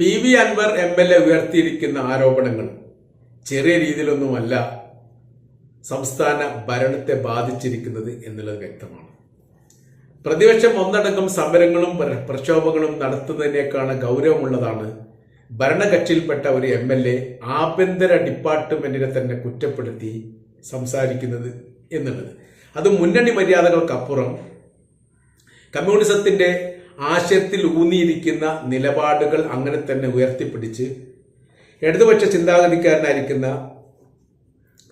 P V Anvar M L A ഉയർത്തിയിരിക്കുന്ന ആരോപണങ്ങൾ ചെറിയ രീതിയിലൊന്നുമല്ല സംസ്ഥാന ഭരണത്തെ ബാധിച്ചിരിക്കുന്നത് എന്നുള്ളത് വ്യക്തമാണ്. പ്രതിപക്ഷം ഒന്നടങ്കം സമരങ്ങളും പ്രക്ഷോഭങ്ങളും നടത്തുന്നതിനേക്കാണ് ഗൗരവമുള്ളതാണ് ഭരണകക്ഷിയിൽപ്പെട്ട ഒരു എം എൽ എ ആഭ്യന്തര ഡിപ്പാർട്ട്മെന്റിനെ തന്നെ കുറ്റപ്പെടുത്തി സംസാരിക്കുന്നത് എന്നുള്ളത്. അത് മുന്നണി മര്യാദകൾക്കപ്പുറം കമ്മ്യൂണിസത്തിന്റെ ആശയത്തിൽ ഊന്നിയിരിക്കുന്ന നിലപാടുകൾ അങ്ങനെ തന്നെ ഉയർത്തിപ്പിടിച്ച് ഇടതുപക്ഷ ചിന്താഗതിക്കാരനായിരിക്കുന്ന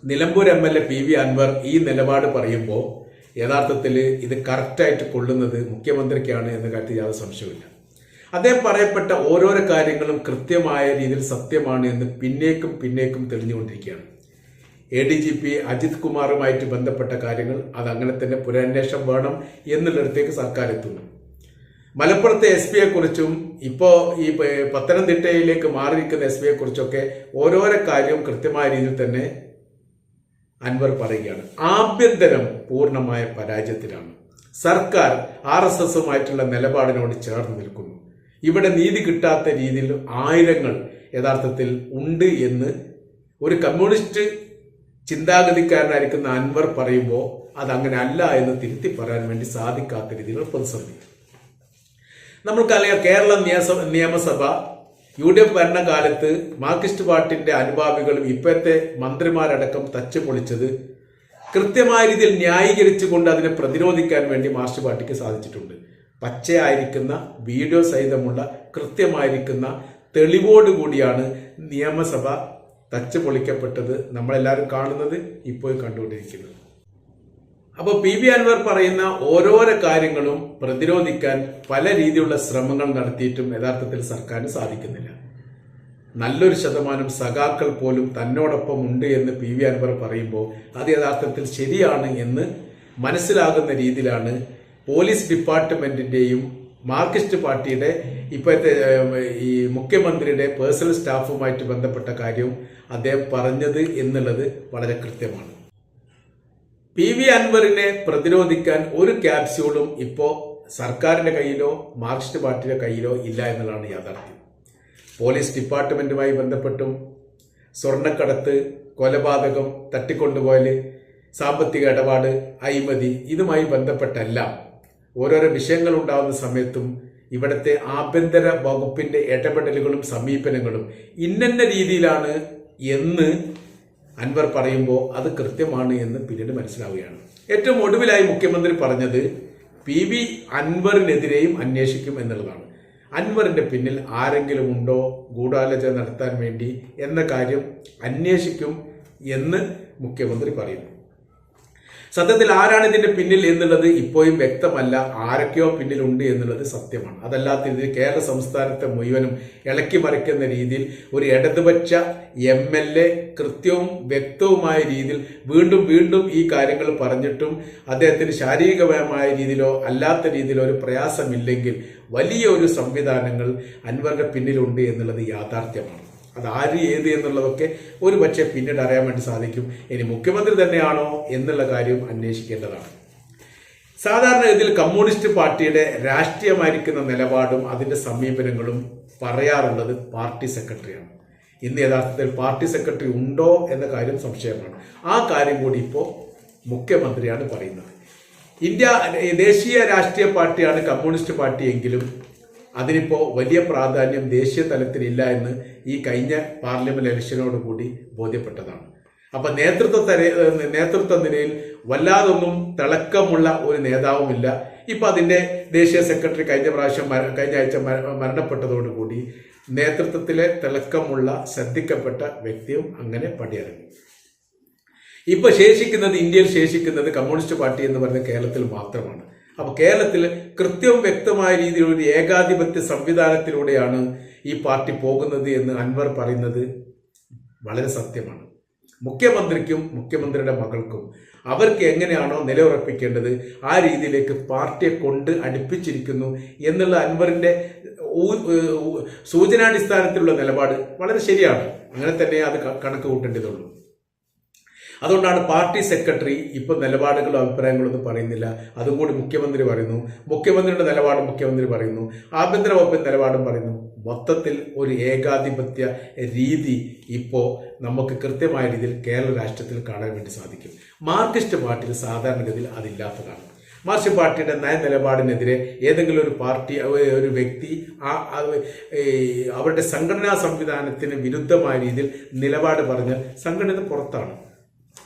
Nilambur M L A P V Anvar ഈ നിലപാട് പറയുമ്പോൾ യഥാർത്ഥത്തിൽ ഇത് കറക്റ്റായിട്ട് കൊള്ളുന്നത് മുഖ്യമന്ത്രിക്കാണ് എന്ന കാര്യത്തിൽ യാതൊരു സംശയമില്ല അദ്ദേഹം പറയപ്പെട്ട ഓരോരോ കാര്യങ്ങളും കൃത്യമായ രീതിയിൽ സത്യമാണ് എന്ന് പിന്നേക്കും പിന്നേക്കും തെളിഞ്ഞുകൊണ്ടിരിക്കുകയാണ്. A D G P Ajith കുമാറുമായിട്ട് ബന്ധപ്പെട്ട കാര്യങ്ങൾ അത് അങ്ങനെ തന്നെ പുനരന്വേഷണം വേണം എന്നുള്ളിടത്തേക്ക് സർക്കാർ എത്തുന്നു. മലപ്പുറത്തെ എസ് പിയെ കുറിച്ചും ഇപ്പോ ഈ പത്തനംതിട്ടയിലേക്ക് മാറിയിരിക്കുന്ന എസ് പിയെ കുറിച്ചൊക്കെ ഓരോരോ കാര്യവും കൃത്യമായ രീതിയിൽ തന്നെ അൻവർ പറയുകയാണ്. ആഭ്യന്തരം പൂർണമായ പരാജയത്തിലാണ്. സർക്കാർ ആർ എസ് എസുമായിട്ടുള്ള നിലപാടിനോട് ചേർന്ന് നിൽക്കുന്നു. ഇവിടെ നീതി കിട്ടാത്ത രീതിയിൽ ആയിരങ്ങൾ യഥാർത്ഥത്തിൽ ഉണ്ട് എന്ന് ഒരു കമ്മ്യൂണിസ്റ്റ് ചിന്താഗതിക്കാരനായിരിക്കുന്ന അൻവർ പറയുമ്പോൾ അതങ്ങനെ അല്ല എന്ന് തിരുത്തി പറയാൻ വേണ്ടി സാധിക്കാത്ത രീതിയിലുള്ള പ്രതിസന്ധി. നമ്മൾക്കറിയാം കേരള നിയമസഭ യു ഡി എഫ് ഭരണകാലത്ത് മാർക്സിസ്റ്റ് പാർട്ടിന്റെ അനുഭാവികളും ഇപ്പോഴത്തെ മന്ത്രിമാരടക്കം തച്ചു പൊളിച്ചത് കൃത്യമായ രീതിയിൽ ന്യായീകരിച്ചുകൊണ്ട് അതിനെ പ്രതിരോധിക്കാൻ വേണ്ടി മാർക്സിസ്റ്റ് പാർട്ടിക്ക് സാധിച്ചിട്ടുണ്ട്. പച്ചയായിരിക്കുന്ന വീഡിയോ സഹിതമുള്ള കൃത്യമായിരിക്കുന്ന തെളിവോടുകൂടിയാണ് നിയമസഭ തച്ചു പൊളിക്കപ്പെട്ടത് നമ്മളെല്ലാവരും കാണുന്നത് ഇപ്പോൾ കണ്ടുകൊണ്ടിരിക്കുന്നത്. അപ്പോൾ പി ബി അൻവർ പറയുന്ന ഓരോരോ കാര്യങ്ങളും പ്രതിരോധിക്കാൻ പല രീതിയിലുള്ള ശ്രമങ്ങൾ നടത്തിയിട്ടും യഥാർത്ഥത്തിൽ സർക്കാരിന് സാധിക്കുന്നില്ല. നല്ലൊരു ശതമാനം സഖാക്കൾ പോലും തന്നോടൊപ്പം ഉണ്ട് എന്ന് പി വി അൻവർ പറയുമ്പോൾ അത് യഥാർത്ഥത്തിൽ ശരിയാണ് എന്ന് മനസ്സിലാകുന്ന രീതിയിലാണ് പോലീസ് ഡിപ്പാർട്ട്മെന്റിന്റെയും മാർക്സിസ്റ്റ് പാർട്ടിയുടെ ഇപ്പോഴത്തെ ഈ മുഖ്യമന്ത്രിയുടെ പേഴ്സണൽ സ്റ്റാഫുമായിട്ട് ബന്ധപ്പെട്ട കാര്യവും അദ്ദേഹം പറഞ്ഞത് എന്നുള്ളത് വളരെ കൃത്യമാണ്. പി വി അൻവറിനെ പ്രതിരോധിക്കാൻ ഒരു ക്യാപ്സ്യൂളും ഇപ്പോ സർക്കാരിന്റെ കയ്യിലോ മാർക്സിസ്റ്റ് പാർട്ടിയുടെ കയ്യിലോ ഇല്ല എന്നുള്ളതാണ് യാഥാർത്ഥ്യം. പോലീസ് ഡിപ്പാർട്ട്മെന്റുമായി ബന്ധപ്പെട്ടും സ്വർണക്കടത്ത് കൊലപാതകം തട്ടിക്കൊണ്ടുപോയൽ സാമ്പത്തിക ഇടപാട് അഴിമതി ഇതുമായി ബന്ധപ്പെട്ടെല്ലാം ഓരോരോ വിഷയങ്ങൾ ഉണ്ടാകുന്ന സമയത്തും ഇവിടുത്തെ ആഭ്യന്തര വകുപ്പിന്റെ ഇടപെടലുകളും സമീപനങ്ങളും ഇന്നന്ന രീതിയിലാണ് എന്ന് അൻവർ പറയുമ്പോൾ അത് കൃത്യമാണ് എന്ന് പിന്നീട് മനസ്സിലാവുകയാണ്. ഏറ്റവും ഒടുവിലായി മുഖ്യമന്ത്രി പറഞ്ഞത് പി വി അൻവറിനെതിരെയും അന്വേഷിക്കും എന്നുള്ളതാണ്. അൻവറിന്റെ പിന്നിൽ ആരെങ്കിലും ഉണ്ടോ ഗൂഢാലോചന നടത്താൻ വേണ്ടി എന്ന കാര്യം അന്വേഷിക്കും എന്ന് മുഖ്യമന്ത്രി പറയുന്നു. സത്യത്തിൽ ആരാണ് ഇതിന്റെ പിന്നിൽ എന്നുള്ളത് ഇപ്പോഴും വ്യക്തമല്ല. ആരൊക്കെയോ പിന്നിലുണ്ട് എന്നുള്ളത് സത്യമാണ്. അതല്ലാത്ത ഇത് കേരള സംസ്ഥാനത്തെ മുഴുവനും ഇളക്കി മറിക്കുന്ന രീതിയിൽ ഒരു ഇടതുപക്ഷ എം എൽ എ കൃത്യവും വ്യക്തവുമായ രീതിയിൽ വീണ്ടും വീണ്ടും ഈ കാര്യങ്ങൾ പറഞ്ഞിട്ടും അദ്ദേഹത്തിന് ശാരീരികമായ രീതിയിലോ അല്ലാത്ത രീതിയിലോ ഒരു പ്രയാസമില്ലെങ്കിൽ വലിയ ഒരു സംവിധാനങ്ങൾ അൻവറിന്റെ പിന്നിലുണ്ട് എന്നുള്ളത് യാഥാർത്ഥ്യമാണ്. അത് ആര് ഏത് എന്നുള്ളതൊക്കെ ഒരു പക്ഷേ പിന്നീട് അറിയാൻ വേണ്ടി സാധിക്കും. ഇനി മുഖ്യമന്ത്രി തന്നെയാണോ എന്നുള്ള കാര്യം അന്വേഷിക്കേണ്ടതാണ്. സാധാരണ ഇതിൽ കമ്മ്യൂണിസ്റ്റ് പാർട്ടിയുടെ രാഷ്ട്രീയമായിരിക്കുന്ന നിലപാടും അതിന്റെ സമീപനങ്ങളും പറയാറുള്ളത് പാർട്ടി സെക്രട്ടറിയാണ്. ഇന്ന് യഥാർത്ഥത്തിൽ പാർട്ടി സെക്രട്ടറി ഉണ്ടോ എന്ന കാര്യം സംശയമാണ്. ആ കാര്യം കൂടി ഇപ്പോൾ മുഖ്യമന്ത്രിയാണ് പറയുന്നത്. ഇന്ത്യ ദേശീയ രാഷ്ട്രീയ പാർട്ടിയാണ് കമ്മ്യൂണിസ്റ്റ് പാർട്ടി എങ്കിലും അതിനിപ്പോ വലിയ പ്രാധാന്യം ദേശീയ തലത്തിലില്ല എന്ന് ഈ കഴിഞ്ഞ പാർലമെന്റ് ഇലക്ഷനോട് കൂടി ബോധ്യപ്പെട്ടതാണ്. അപ്പൊ നേതൃത്വ നേതൃത്വ നിലയിൽ വല്ലാതൊന്നും തിളക്കമുള്ള ഒരു നേതാവുമില്ല. ഇപ്പൊ അതിന്റെ ദേശീയ സെക്രട്ടറി കഴിഞ്ഞ പ്രാവശ്യം കഴിഞ്ഞ ആഴ്ച മര- മരണപ്പെട്ടതോടുകൂടി നേതൃത്വത്തിലെ തിളക്കമുള്ള ശ്രദ്ധിക്കപ്പെട്ട വ്യക്തിയും അങ്ങനെ പടിയിറങ്ങി. ഇപ്പൊ ശേഷിക്കുന്നത് ഇന്ത്യയിൽ ശേഷിക്കുന്നത് കമ്മ്യൂണിസ്റ്റ് പാർട്ടി എന്ന് പറയുന്ന കേരളത്തിൽ മാത്രമാണ്. അപ്പൊ കേരളത്തിൽ കൃത്യവും വ്യക്തമായ രീതിയിൽ ഒരു ഏകാധിപത്യ സംവിധാനത്തിലൂടെയാണ് ഈ പാർട്ടി പോകുന്നത് എന്ന് അൻവർ പറയുന്നത് വളരെ സത്യമാണ്. മുഖ്യമന്ത്രിക്കും മുഖ്യമന്ത്രിയുടെ മകൾക്കും അവർക്ക് എങ്ങനെയാണോ നിലയുറപ്പിക്കേണ്ടത് ആ രീതിയിലേക്ക് പാർട്ടിയെ കൊണ്ട് അടുപ്പിച്ചിരിക്കുന്നു എന്നുള്ള ഊ- സൂചനാടിസ്ഥാനത്തിലുള്ള നിലപാട് വളരെ ശരിയാണ്. അങ്ങനെ തന്നെ അത് കണക്ക് കൂട്ടേണ്ടതുള്ളൂ. അതുകൊണ്ടാണ് പാർട്ടി സെക്രട്ടറി ഇപ്പൊ നിലപാടുകളും അഭിപ്രായങ്ങളും ഒന്നും പറയുന്നില്ല. അതും കൂടി മുഖ്യമന്ത്രി പറയുന്നു. മുഖ്യമന്ത്രിയുടെ നിലപാടും മുഖ്യമന്ത്രി പറയുന്നു. ആഭ്യന്തര വകുപ്പിന്റെ നിലപാടും പറയുന്നു. മൊത്തത്തിൽ ഒരു ഏകാധിപത്യ രീതി ഇപ്പോ നമുക്ക് കൃത്യമായ രീതിയിൽ കേരള രാഷ്ട്രത്തിൽ കാണാൻ വേണ്ടി സാധിക്കും. മാർക്സിസ്റ്റ് പാർട്ടിയിൽ സാധാരണഗതിയിൽ അതില്ലാത്തതാണ്. മാർക്സിസ്റ്റ് പാർട്ടിയുടെ നയ നിലപാടിനെതിരെ ഏതെങ്കിലും ഒരു പാർട്ടി ഒരു വ്യക്തി ആ അവരുടെ സംഘടനാ സംവിധാനത്തിന് വിരുദ്ധമായ രീതിയിൽ നിലപാട് പറഞ്ഞ് സംഘടന പുറത്താണ്.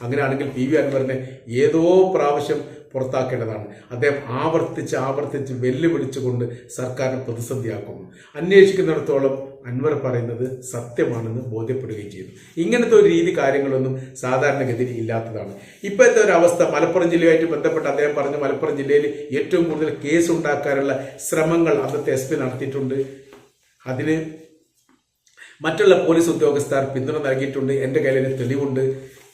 അങ്ങനെയാണെങ്കിൽ പി വി അൻവറിനെ ഏതോ പ്രാവശ്യം പുറത്താക്കേണ്ടതാണ്. അദ്ദേഹം ആവർത്തിച്ച് ആവർത്തിച്ച് വെല്ലുവിളിച്ചുകൊണ്ട് സർക്കാരിനെ പ്രതിസന്ധിയാക്കുന്നു. അന്വേഷിക്കുന്നിടത്തോളം അൻവർ പറയുന്നത് സത്യമാണെന്ന് ബോധ്യപ്പെടുകയും ചെയ്യുന്നു ഇങ്ങനത്തെ ഒരു രീതി കാര്യങ്ങളൊന്നും സാധാരണഗതിയിൽ ഇല്ലാത്തതാണ്. ഇപ്പോഴത്തെ ഒരു അവസ്ഥ മലപ്പുറം ജില്ലയുമായിട്ട് ബന്ധപ്പെട്ട് അദ്ദേഹം പറഞ്ഞു മലപ്പുറം ജില്ലയിൽ ഏറ്റവും കൂടുതൽ കേസ് ഉണ്ടാക്കാനുള്ള ശ്രമങ്ങൾ അന്നത്തെ എസ് പി നടത്തിയിട്ടുണ്ട്. അതിന് മറ്റുള്ള പോലീസ് ഉദ്യോഗസ്ഥർ പിന്തുണ നൽകിയിട്ടുണ്ട്. എന്റെ കയ്യിൽ തെളിവുണ്ട്.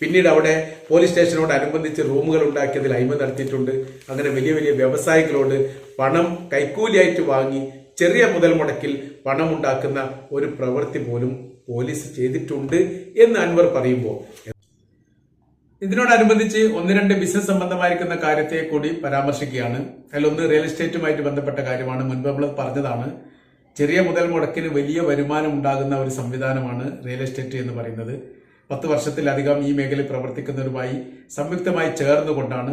പിന്നീട് അവിടെ പോലീസ് സ്റ്റേഷനോട് അനുബന്ധിച്ച് റൂമുകൾ ഉണ്ടാക്കിയതിൽ അയിമ നടത്തിയിട്ടുണ്ട്. അങ്ങനെ വലിയ വലിയ വ്യവസായികളോട് പണം കൈക്കൂലിയായിട്ട് വാങ്ങി ചെറിയ മുതൽ മുടക്കിൽ പണം ഉണ്ടാക്കുന്ന ഒരു പ്രവൃത്തി പോലും പോലീസ് ചെയ്തിട്ടുണ്ട് എന്ന് അൻവർ പറയുമ്പോൾ. ഇതിനോടനുബന്ധിച്ച് ഒന്ന് രണ്ട് ബിസിനസ് സംബന്ധമായിരിക്കുന്ന കാര്യത്തെ കൂടി പരാമർശിക്കുകയാണ്. അതിലൊന്ന് റിയൽ എസ്റ്റേറ്റുമായിട്ട് ബന്ധപ്പെട്ട കാര്യമാണ്. മുൻപ് നമ്മൾ പറഞ്ഞതാണ് ചെറിയ മുതൽ മുടക്കിന് വലിയ വരുമാനം ഉണ്ടാകുന്ന ഒരു സംവിധാനമാണ് റിയൽ എസ്റ്റേറ്റ് എന്ന് പറയുന്നത്. പത്ത് വർഷത്തിലധികം ഈ മേഖലയിൽ പ്രവർത്തിക്കുന്നവരുമായി സംയുക്തമായി ചേർന്നുകൊണ്ടാണ്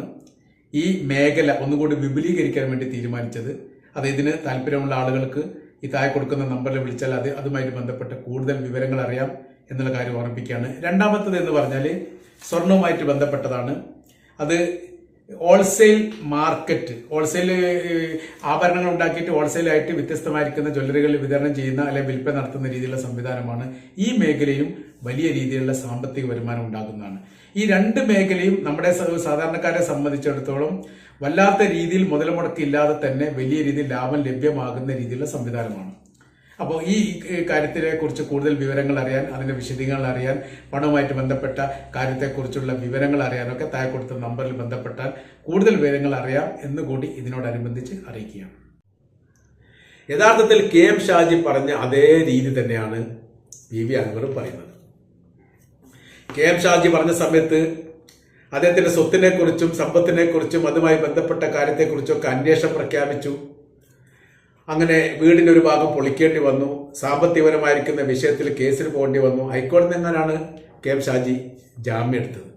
ഈ മേഖല ഒന്നുകൂടി വിപുലീകരിക്കാൻ വേണ്ടി തീരുമാനിച്ചത്. അത് ഇതിന് താല്പര്യമുള്ള ആളുകൾക്ക് ഈ താഴെ കൊടുക്കുന്ന നമ്പറിൽ വിളിച്ചാൽ അത് അതുമായിട്ട് ബന്ധപ്പെട്ട കൂടുതൽ വിവരങ്ങൾ അറിയാം എന്നുള്ള കാര്യം ഓർമ്മിപ്പിക്കുകയാണ്. രണ്ടാമത്തത് എന്ന് പറഞ്ഞാൽ സ്വർണവുമായിട്ട് ബന്ധപ്പെട്ടതാണ്. അത് ഹോൾസെയിൽ മാർക്കറ്റ് ഹോൾസെയിൽ ആഭരണങ്ങൾ ഉണ്ടാക്കിയിട്ട് ഹോൾസെയിലായിട്ട് വ്യത്യസ്തമായിരിക്കുന്ന ജ്വല്ലറികളിൽ വിതരണം ചെയ്യുന്ന അല്ലെങ്കിൽ വിൽപ്പന നടത്തുന്ന രീതിയിലുള്ള സംവിധാനമാണ് ഈ മേഖലയും വലിയ രീതിയിലുള്ള സാമ്പത്തിക വരുമാനം ഉണ്ടാകുന്നതാണ് ഈ രണ്ട് മേഖലയും നമ്മുടെ സാധാരണക്കാരെ സംബന്ധിച്ചിടത്തോളം വല്ലാത്ത രീതിയിൽ മുതൽ മുടക്കില്ലാതെ തന്നെ വലിയ രീതിയിൽ ലാഭം ലഭ്യമാകുന്ന രീതിയിലുള്ള സംവിധാനമാണ്. അപ്പോൾ ഈ കാര്യത്തിനെ കുറിച്ച് കൂടുതൽ വിവരങ്ങൾ അറിയാൻ അതിന്റെ വിശദീകരണങ്ങൾ അറിയാൻ പണവുമായിട്ട് ബന്ധപ്പെട്ട കാര്യത്തെക്കുറിച്ചുള്ള വിവരങ്ങൾ അറിയാനൊക്കെ താഴെ കൊടുത്ത നമ്പറിൽ ബന്ധപ്പെട്ടാൽ കൂടുതൽ വിവരങ്ങൾ അറിയാം എന്നുകൂടി ഇതിനോടനുബന്ധിച്ച് അറിയിക്കുക യഥാർത്ഥത്തിൽ കെ എം ഷാജി പറഞ്ഞ അതേ രീതി തന്നെയാണ് വി വി അൻവറും പറയുന്നത്. കെ എം ഷാജി പറഞ്ഞ സമയത്ത് അദ്ദേഹത്തിന്റെ സ്വത്തിനെക്കുറിച്ചും സമ്പത്തിനെക്കുറിച്ചും സമ്പത്തിനെ കുറിച്ചും അതുമായി ബന്ധപ്പെട്ട കാര്യത്തെക്കുറിച്ചൊക്കെ അന്വേഷണം പ്രഖ്യാപിച്ചു. അങ്ങനെ വീടിന്റെ ഒരു ഭാഗം പൊളിക്കേണ്ടി വന്നു. സാമ്പത്തികപരമായിരിക്കുന്ന വിഷയത്തിൽ കേസിൽ പോകേണ്ടി വന്നു. ഹൈക്കോടതി നിന്നാണ് കെ എം ഷാജി ജാമ്യം എടുത്തത്?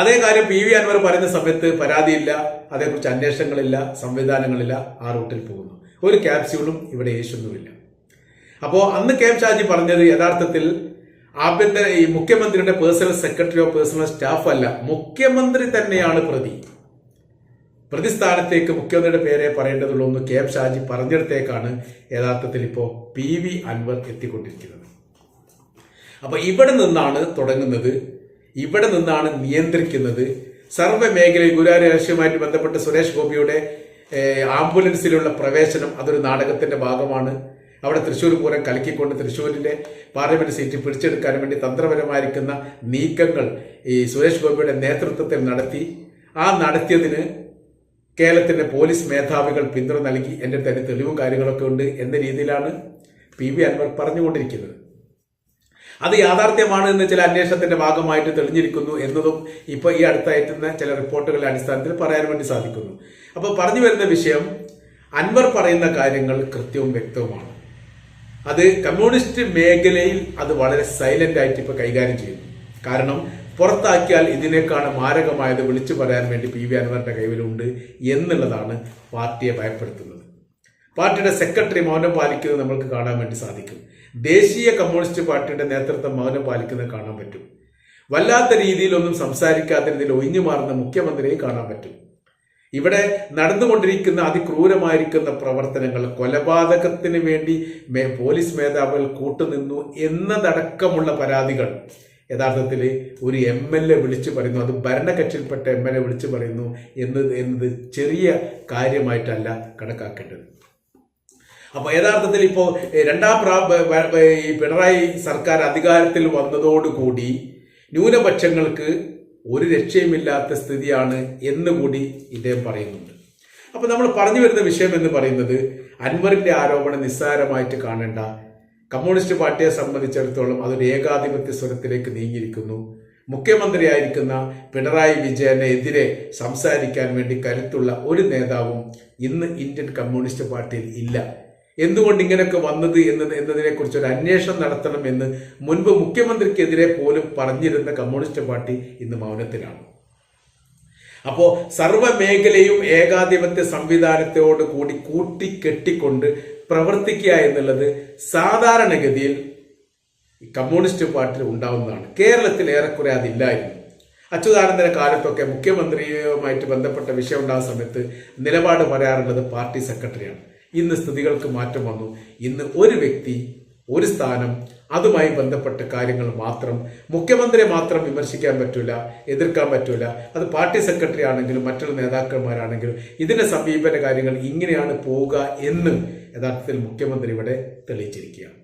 അതേ കാര്യം പി വി അൻവർ പറയുന്ന സമയത്ത് പരാതിയില്ല. അതേക്കുറിച്ച് അന്വേഷണങ്ങളില്ല സംവിധാനങ്ങളില്ല. ആ റൂട്ടിൽ പോകുന്നു. ഒരു ക്യാപ്സ്യൂളും ഇവിടെ യേശൊന്നുമില്ല അപ്പോൾ അന്ന് കെ എം ഷാജി പറഞ്ഞത് യഥാർത്ഥത്തിൽ ആഭ്യന്തര ഈ മുഖ്യമന്ത്രിയുടെ പേഴ്സണൽ സെക്രട്ടറിയോ പേഴ്സണൽ സ്റ്റാഫ് അല്ല. മുഖ്യമന്ത്രി തന്നെയാണ് പ്രതി. പ്രതിസ്ഥാനത്തേക്ക് മുഖ്യമന്ത്രിയുടെ പേരെ പറയേണ്ടതുള്ളൂ എന്ന് കെ എം ഷാജി പറഞ്ഞിടത്തേക്കാണ് യഥാർത്ഥത്തിൽ ഇപ്പോൾ പി വി അൻവർ എത്തിക്കൊണ്ടിരിക്കുന്നത്. അപ്പൊ ഇവിടെ നിന്നാണ് തുടങ്ങുന്നത്. ഇവിടെ നിന്നാണ് നിയന്ത്രിക്കുന്നത്. സർവ മേഖലയിൽ ഗുരുവായൂർ രാഷ്ട്രീയവുമായിട്ട് ബന്ധപ്പെട്ട് സുരേഷ് ഗോപിയുടെ ആംബുലൻസിലുള്ള പ്രവേശനം അതൊരു നാടകത്തിന്റെ ഭാഗമാണ്. അവിടെ തൃശ്ശൂർ പൂരം കലക്കിക്കൊണ്ട് തൃശ്ശൂരിലെ പാർലമെന്റ് സീറ്റ് പിടിച്ചെടുക്കാൻ വേണ്ടി തന്ത്രപരമായിരിക്കുന്ന നീക്കങ്ങൾ ഈ സുരേഷ് ഗോപിയുടെ നേതൃത്വത്തിൽ നടത്തി. ആ നടത്തിയതിന് കേരളത്തിന്റെ പോലീസ് മേധാവികൾ പിന്തുണ നൽകി എന്റെ തന്നെ തെളിവും കാര്യങ്ങളൊക്കെ ഉണ്ട് എന്ന രീതിയിലാണ് പി വി അൻവർ പറഞ്ഞുകൊണ്ടിരിക്കുന്നത്. അത് യാഥാർത്ഥ്യമാണ് എന്ന് ചില അന്വേഷണത്തിന്റെ ഭാഗമായിട്ട് തെളിഞ്ഞിരിക്കുന്നു എന്നതും ഇപ്പൊ ഈ അടുത്തായിട്ടുന്ന ചില റിപ്പോർട്ടുകളുടെ അടിസ്ഥാനത്തിൽ പറയാൻ വേണ്ടി സാധിക്കുന്നു. അപ്പൊ പറഞ്ഞു വരുന്ന വിഷയം അൻവർ പറയുന്ന കാര്യങ്ങൾ കൃത്യവും വ്യക്തവുമാണ്. അത് കമ്മ്യൂണിസ്റ്റ് മേഖലയിൽ അത് വളരെ സൈലന്റ് ആയിട്ട് ഇപ്പൊ കൈകാര്യം ചെയ്യുന്നു. കാരണം പുറത്താക്കിയാൽ ഇതിനേക്കാണ് മാരകമായത് വിളിച്ചു പറയാൻ വേണ്ടി പി വി അൻവറിന്റെ കൈവിലുണ്ട് എന്നുള്ളതാണ് പാർട്ടിയെ ഭയപ്പെടുത്തുന്നത്. പാർട്ടിയുടെ സെക്രട്ടറി മൗനം പാലിക്കുന്നത് നമ്മൾക്ക് കാണാൻ വേണ്ടി സാധിക്കും. ദേശീയ കമ്മ്യൂണിസ്റ്റ് പാർട്ടിയുടെ നേതൃത്വം മൗനം പാലിക്കുന്നത് കാണാൻ പറ്റും. വല്ലാത്ത രീതിയിലൊന്നും സംസാരിക്കാത്ത രീതിയിൽ ഒഴിഞ്ഞു മാറുന്ന മുഖ്യമന്ത്രിയെ കാണാൻ പറ്റും. ഇവിടെ നടന്നുകൊണ്ടിരിക്കുന്ന അതിക്രൂരമായിരിക്കുന്ന പ്രവർത്തനങ്ങൾ കൊലപാതകത്തിന് വേണ്ടി പോലീസ് മേധാവികൾ കൂട്ടുനിന്നു എന്നതടക്കമുള്ള പരാതികൾ യഥാർത്ഥത്തിൽ ഒരു എം എൽ എ വിളിച്ചു പറയുന്നു അത് ഭരണകക്ഷിയിൽപ്പെട്ട എം എൽ എ വിളിച്ചു പറയുന്നു എന്നത് എന്നത് ചെറിയ കാര്യമായിട്ടല്ല കണക്കാക്കേണ്ടത്. അപ്പൊ യഥാർത്ഥത്തിൽ ഇപ്പോൾ രണ്ടാം പ്രാ ഈ പിണറായി സർക്കാർ അധികാരത്തിൽ വന്നതോടുകൂടി ന്യൂനപക്ഷങ്ങൾക്ക് ഒരു രക്ഷയുമില്ലാത്ത സ്ഥിതിയാണ് എന്നുകൂടി ഇദ്ദേഹം പറയുന്നുണ്ട്. അപ്പൊ നമ്മൾ പറഞ്ഞു വരുന്ന വിഷയം എന്ന് പറയുന്നത് അൻവറിന്റെ ആരോപണം നിസ്സാരമായിട്ട് കാണേണ്ട കമ്മ്യൂണിസ്റ്റ് പാർട്ടിയെ സംബന്ധിച്ചിടത്തോളം അതൊരു ഏകാധിപത്യ സ്വരത്തിലേക്ക് നീങ്ങിയിരിക്കുന്നു. മുഖ്യമന്ത്രിയായിരിക്കുന്ന പിണറായി വിജയനെതിരെ സംസാരിക്കാൻ വേണ്ടി കരുത്തുള്ള ഒരു നേതാവും ഇന്ന് ഇന്ത്യൻ കമ്മ്യൂണിസ്റ്റ് പാർട്ടിയിൽ ഇല്ല. എന്തുകൊണ്ട് ഇങ്ങനെയൊക്കെ വന്നത് എന്ന് എന്നതിനെക്കുറിച്ച് ഒരു അന്വേഷണം നടത്തണം എന്ന് മുൻപ് മുഖ്യമന്ത്രിക്കെതിരെ പോലും പറഞ്ഞിരുന്ന കമ്മ്യൂണിസ്റ്റ് പാർട്ടി ഇന്ന് മൗനത്തിലാണ്. അപ്പോ സർവ മേഖലയും ഏകാധിപത്യ സംവിധാനത്തോട് കൂടി കൂട്ടിക്കെട്ടിക്കൊണ്ട് പ്രവർത്തിക്കുക എന്നുള്ളത് സാധാരണഗതിയിൽ കമ്മ്യൂണിസ്റ്റ് പാർട്ടിയിൽ ഉണ്ടാവുന്നതാണ്. കേരളത്തിൽ ഏറെക്കുറെ അതില്ലായിരുന്നു. അച്യുതാനന്ദന കാലത്തൊക്കെ മുഖ്യമന്ത്രിയുമായിട്ട് ബന്ധപ്പെട്ട വിഷയം ഉണ്ടാകുന്ന സമയത്ത് നിലപാട് പറയാറുള്ളത് പാർട്ടി സെക്രട്ടറിയാണ്. ഇന്ന് സ്ഥിതികൾക്ക് മാറ്റം വന്നു. ഇന്ന് ഒരു വ്യക്തി ഒരു സ്ഥാനം അതുമായി ബന്ധപ്പെട്ട കാര്യങ്ങൾ മാത്രം മുഖ്യമന്ത്രിയെ മാത്രം വിമർശിക്കാൻ പറ്റൂല എതിർക്കാൻ പറ്റൂല. അത് പാർട്ടി സെക്രട്ടറി ആണെങ്കിലും മറ്റുള്ള നേതാക്കന്മാരാണെങ്കിലും ഇതിന്റെ സമീപന കാര്യങ്ങൾ ഇങ്ങനെയാണ് പോവുക എന്ന് യഥാർത്ഥത്തിൽ മുഖ്യമന്ത്രി ഇവിടെ തെളിയിച്ചിരിക്കുകയാണ്.